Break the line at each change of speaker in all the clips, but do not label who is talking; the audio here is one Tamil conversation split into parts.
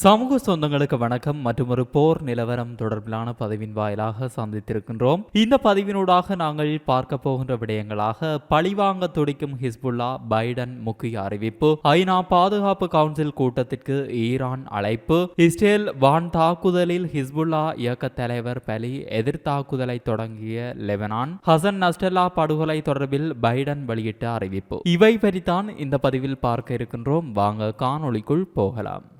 சமூக சொந்தங்களுக்கு வணக்கம் மற்றும் ஒரு போர் நிலவரம் தொடர்பிலான பதிவின் வாயிலாக சந்தித்திருக்கின்றோம். இந்த பதிவினூடாக நாங்கள் பார்க்க போகின்ற விடயங்களாக பழிவாங்க துடிக்கும் ஹிஸ்புல்லா பைடன் முக்கிய அறிவிப்பு ஐநா பாதுகாப்பு கவுன்சில் கூட்டத்திற்கு ஈரான் அழைப்பு இஸ்ரேல் வான் தாக்குதலில் ஹிஸ்புல்லா இயக்க தலைவர் பலி எதிர்த்தாக்குதலை தொடங்கிய லெபனான் ஹசன் நஸ்டல்லா படுகொலை தொடர்பில் பைடன் வெளியிட்ட அறிவிப்பு. இவை பற்றித்தான் இந்த பதிவில் பார்க்க இருக்கின்றோம். வாங்க காணொளிக்குள் போகலாம்.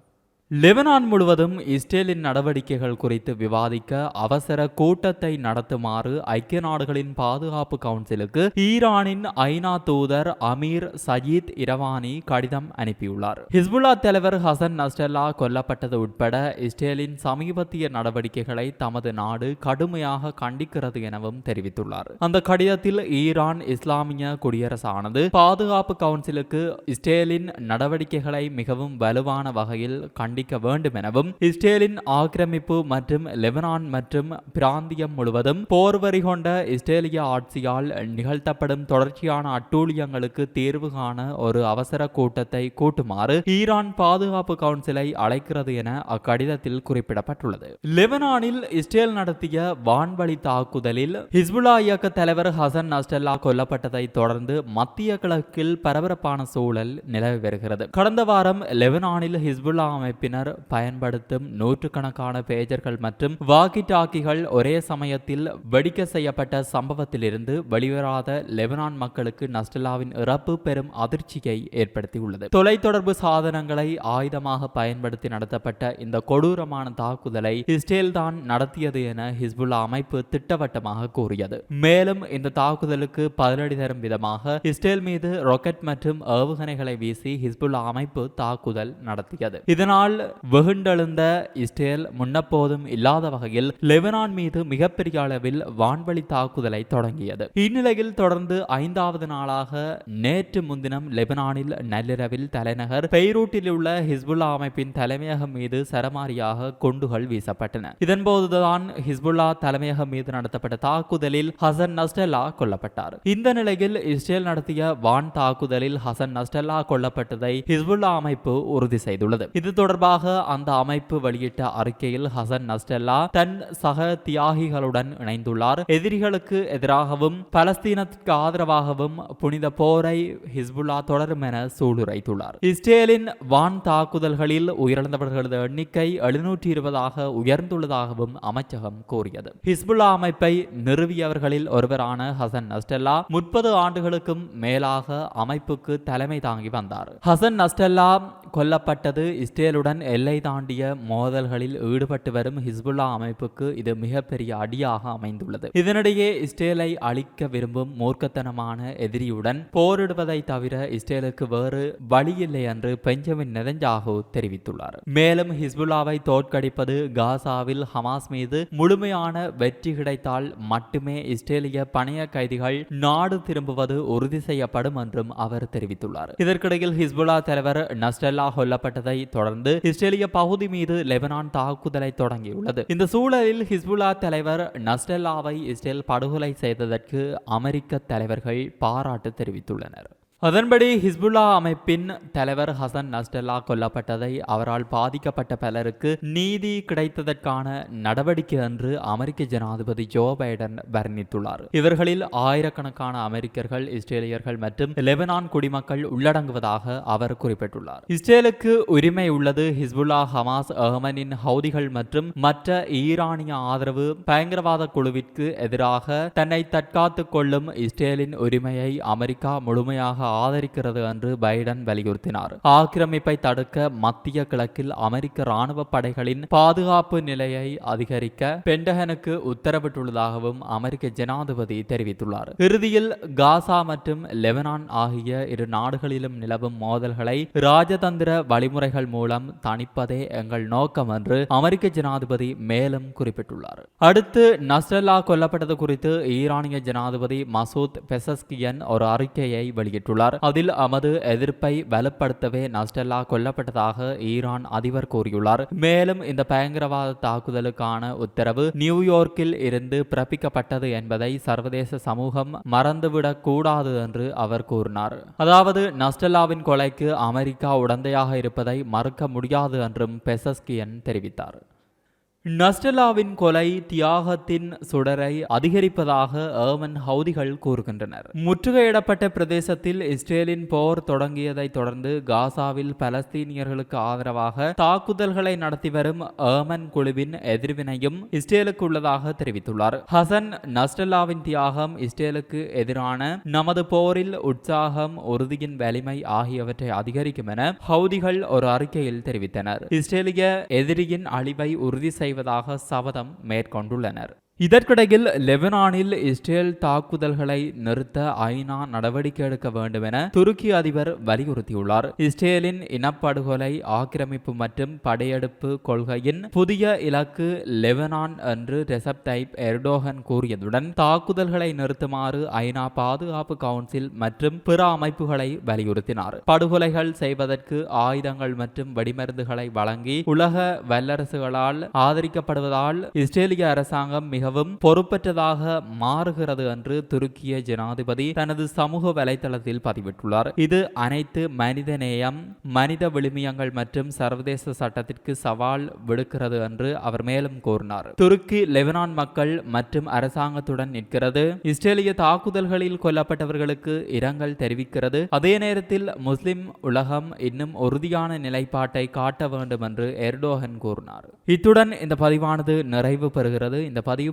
லெபனான் முழுவதும் இஸ்ரேலின் நடவடிக்கைகள் குறித்து விவாதிக்க அவசர கூட்டத்தை நடத்துமாறு ஐக்கிய நாடுகளின் பாதுகாப்பு கவுன்சிலுக்கு ஈரானின் ஐநா தூதர் அமீர் சயீத் இரவானி கடிதம் அனுப்பியுள்ளார். ஹிஸ்புல்லா தலைவர் ஹசன் நஸ்டல்லா கொல்லப்பட்டது உட்பட இஸ்ரேலின் சமீபத்திய நடவடிக்கைகளை தமது நாடு கடுமையாக கண்டிக்கிறது எனவும் தெரிவித்துள்ளார். அந்த கடிதத்தில் ஈரான் இஸ்லாமிய குடியரசானது பாதுகாப்பு கவுன்சிலுக்கு இஸ்ரேலின் நடவடிக்கைகளை மிகவும் வலுவான வகையில் கண்டிக்க வேண்டும் எனவும் இஸ்ரேலின் ஆக்கிரமிப்பு மற்றும் லெபனான் மற்றும் பிராந்தியம் முழுவதும் போர்வரி கொண்ட இஸ்ரேலிய ஆட்சியால் நிகழ்த்தப்படும் தொடர்ச்சியான அட்டூழியங்களுக்கு தீர்வு காண ஒரு அவசர கூட்டத்தை கூட்டுமாறு ஈரான் பாதுகாப்பு கவுன்சிலை அழைக்கிறது என அக்கடிதத்தில் குறிப்பிடப்பட்டுள்ளது. லெபனானில் இஸ்ரேல் நடத்திய வான்வழி தாக்குதலில் ஹிஸ்புல்லா இயக்க தலைவர் ஹசன் நஸ்டல்லா கொல்லப்பட்டதை தொடர்ந்து மத்திய கிழக்கில் பரபரப்பான சூழல் நிலவி வருகிறது. கடந்த வாரம் லெபனானில் ஹிஸ்புல்லா பின்னர் பயன்படுத்தும் நூற்றுக்கணக்கான பேஜர்கள் மற்றும் வாக்கி டாக்கிகள் ஒரே சமயத்தில் வெடிக்க செய்யப்பட்ட சம்பவத்திலிருந்து வெளிவராத லெபனான் மக்களுக்கு நஸ்டலாவின் இறப்பு பெரும் அதிர்ச்சியை ஏற்படுத்தியுள்ளது. தொலைத்தொடர்பு சாதனங்களை ஆயுதமாக பயன்படுத்தி நடத்தப்பட்ட இந்த கொடூரமான தாக்குதலை இஸ்ரேல் தான் நடத்தியது என ஹிஸ்புல்லா அமைப்பு திட்டவட்டமாக கூறியது. மேலும் இந்த தாக்குதலுக்கு பதிலடி தரும் விதமாக இஸ்ரேல் மீது ராக்கெட் மற்றும் ஏவுகணைகளை வீசி ஹிஸ்புல்லா அமைப்பு தாக்குதல் நடத்தியது. இதனால் வெகுண்டெழுந்த இஸ்ரேல் முன்னப்போதும் இல்லாத வகையில் லெபனான் மீது மிகப்பெரிய அளவில் வான்வழி தாக்குதலை தொடங்கியது. இந்நிலையில் தொடர்ந்து ஐந்தாவது நாளாக நேற்று முன்தினம் லெபனானில் நள்ளிரவில் தலைநகர் பெய்ரூட்டில் உள்ள ஹிஸ்புல்லா அமைப்பின் தலைமையகம் மீது சரமாரியாக குண்டுகள் வீசப்பட்டன. இதன்போதுதான் ஹிஸ்புல்லா தலைமையகம் மீது நடத்தப்பட்ட தாக்குதலில் ஹசன் நஸ்டெல்லா கொல்லப்பட்டார். இந்த நிலையில் இஸ்ரேல் நடத்திய வான் தாக்குதலில் ஹசன் நஸ்டெல்லா கொல்லப்பட்டதை ஹிஸ்புல்லா அமைப்பு உறுதி செய்துள்ளது. இது தொடர்பாக அந்த அமைப்பு வெளியிட்ட அறிக்கையில் ஹசன் நஸ்டெல்லா தன் சக தியாகிகளுடன் இணைந்துள்ளார். எதிரிகளுக்கு எதிராகவும் பலஸ்தீனத்திற்கு ஆதரவாகவும் புனித போரை ஹிஸ்புல்லா தொடரும் என சூளுரைத்துள்ளார். இஸ்ரேலின் வான் தாக்குதல்களில் உயிரிழந்தவர்களது எண்ணிக்கை எழுநூற்றி இருபதாக உயர்ந்துள்ளதாகவும் அமைச்சகம் கூறியது. ஹிஸ்புல்லா அமைப்பை நிறுவியவர்களில் ஒருவரான ஹசன் நஸ்டெல்லா முப்பது ஆண்டுகளுக்கும் மேலாக அமைப்புக்கு தலைமை தாங்கி வந்தார். ஹசன் நஸ்டெல்லா கொல்லப்பட்டது இஸ்ரேலுடன் எல்லை தாண்டிய மோதல்களில் ஈடுபட்டு வரும் ஹிஸ்புல்லா அமைப்புக்கு இது மிகப்பெரிய அடியாக அமைந்துள்ளது. இதனிடையே இஸ்ரேலை அழிக்க விரும்பும் மூர்க்கத்தனமான எதிரியுடன் போரிடுவதை தவிர இஸ்ரேலுக்கு வேறு வழியில்லை என்று பெஞ்சமின் நெதஞ்சாகு தெரிவித்துள்ளார். மேலும் ஹிஸ்புல்லாவை தோற்கடிப்பது காசாவில் ஹமாஸ் மீது முழுமையான வெற்றி கிடைத்தால் மட்டுமே இஸ்ரேலிய பணைய கைதிகள் நாடு திரும்புவது உறுதி செய்யப்படும் என்றும் அவர் தெரிவித்துள்ளார். இதற்கிடையில் ஹிஸ்புல்லா தலைவர் நஸ்டல்லா கொல்லப்பட்டதை தொடர்ந்து இஸ்ரேலிய பகுதி மீது லெபனான் தாக்குதலை தொடங்கியுள்ளது. இந்த சூழலில் ஹிஸ்புல்லா தலைவர் நஸ்டெல்லாவை இஸ்ரேல் படுகொலை செய்ததற்கு அமெரிக்க தலைவர்கள் பாராட்டு தெரிவித்துள்ளனர். அதன்படி ஹிஸ்புல்லா அமைப்பின் தலைவர் ஹசன் நஸ்டல்லா கொல்லப்பட்டதை அவரால் பாதிக்கப்பட்ட பலருக்கு நீதி கிடைத்ததற்கான நடவடிக்கை என்று அமெரிக்க ஜனாதிபதி ஜோ பைடன் வர்ணித்துள்ளார். இவர்களில் ஆயிரக்கணக்கான அமெரிக்கர்கள் இஸ்ரேலியர்கள் மற்றும் லெபனான் குடிமக்கள் உள்ளடங்குவதாக அவர் குறிப்பிட்டுள்ளார். இஸ்ரேலுக்கு உரிமை உள்ளது ஹிஸ்புல்லா ஹமாஸ் அஹமனின் ஹவுதிகள் மற்றும் மற்ற ஈரானிய ஆதரவு பயங்கரவாத குழுவிற்கு எதிராக தன்னை தற்காத்துக் கொள்ளும் இஸ்ரேலின் உரிமையை அமெரிக்கா முழுமையாக ஆதரிக்கிறது என்று பைடன் வலியுறுத்தினார். ஆக்கிரமிப்பை தடுக்க மத்திய கிழக்கில் அமெரிக்க ராணுவ படைகளின் பாதுகாப்பு நிலையை அதிகரிக்க பென்டகனுக்கு உத்தரவிட்டுள்ளதாகவும் அமெரிக்க ஜனாதிபதி தெரிவித்துள்ளார். இறுதியில் காசா மற்றும் லெபனான் ஆகிய இரு நாடுகளிலும் நிலவும் மோதல்களை ராஜதந்திர வழிமுறைகள் மூலம் தணிப்பதே எங்கள் நோக்கம் என்று அமெரிக்க ஜனாதிபதி மேலும் குறிப்பிட்டுள்ளார். அடுத்து நஸ்ரல்லா கொல்லப்பட்டது குறித்து ஈரானிய ஜனாதிபதி மசூத் பெசஸ்கியன் ஒரு அறிக்கையை வெளியிட்டுள்ளார். தெரிவித்துள்ளார் அதில் அமது எதிர்ப்பை வலுப்படுத்தவே நஸ்டல்லா கொல்லப்பட்டதாக ஈரான் அதிபர் கூறியுள்ளார். மேலும் இந்த பயங்கரவாத தாக்குதலுக்கான உத்தரவு நியூயார்க்கில் இருந்து பிறப்பிக்கப்பட்டது என்பதை சர்வதேச சமூகம் மறந்துவிடக் கூடாது என்று அவர் கூறினார். அதாவது நஸ்டல்லாவின் கொலைக்கு அமெரிக்கா உடந்தையாக இருப்பதை மறுக்க முடியாது என்றும் பெசஸ்கியன் தெரிவித்தார். நஸ்டலாவின் கொலை தியாகத்தின் சுடரை அதிகரிப்பதாக ஏமன் ஹவுதிகள் கூறுகின்றனர். முற்றுகையிடப்பட்ட பிரதேசத்தில் இஸ்ரேலின் போர் தொடங்கியதை தொடர்ந்து காசாவில் பலஸ்தீனியர்களுக்கு ஆதரவாக தாக்குதல்களை நடத்தி வரும் ஏமன் குழுவின் எதிர்வினையும் இஸ்ரேலுக்கு உள்ளதாக தெரிவித்துள்ளார். ஹசன் நஸ்டலாவின் தியாகம் இஸ்ரேலுக்கு எதிரான நமது போரில் உற்சாகம் உறுதியின் வலிமை ஆகியவற்றை அதிகரிக்கும் என ஹவுதிகள் ஒரு அறிக்கையில் தெரிவித்தனர். இஸ்ரேலிய எதிரியின் அழிவை உறுதி செய்வதாக சபதம் மேற்கொண்டுள்ளனர். இதற்கிடையில் லெபனானில் இஸ்ரேல் தாக்குதல்களை நிறுத்த ஐநா நடவடிக்கை எடுக்க வேண்டும் என துருக்கி அதிபர் வலியுறுத்தியுள்ளார். இஸ்ரேலின் இனப்படுகொலை ஆக்கிரமிப்பு மற்றும் படையெடுப்பு கொள்கையின் புதிய இலக்கு லெபனான் என்று ரெசப் தைப் எர்டோகன் கூறியதுடன் தாக்குதல்களை நிறுத்துமாறு ஐநா பாதுகாப்பு கவுன்சில் மற்றும் பிற அமைப்புகளை வலியுறுத்தினார். படுகொலைகள் செய்வதற்கு ஆயுதங்கள் மற்றும் வெடிமருந்துகளை வழங்கி உலக வல்லரசுகளால் ஆதரிக்கப்படுவதால் இஸ்ரேலிய அரசாங்கம் மிக மிகவும் பொறுப்பற்றதாக மாறுகிறது என்று துருக்கிய ஜனாதிபதி தனது சமூக வலைதளத்தில் பதிவிட்டுள்ளார். இது அனைத்து மனித நேயம் மனித விழுமியங்கள் மற்றும் சர்வதேச சட்டத்திற்கு சவால் விடுக்கிறது என்று அவர் மேலும் கூறினார். துருக்கி லெபனான் மக்கள் மற்றும் அரசாங்கத்துடன் நிற்கிறது. இஸ்ரேலிய தாக்குதல்களில் கொல்லப்பட்டவர்களுக்கு இரங்கல் தெரிவிக்கிறது. அதே நேரத்தில் முஸ்லிம் உலகம் இன்னும் உறுதியான நிலைப்பாட்டை காட்ட வேண்டும் என்று எர்டோகன் கூறினார். இத்துடன் இந்த பதிவானது நிறைவு பெறுகிறது. இந்த பதிவு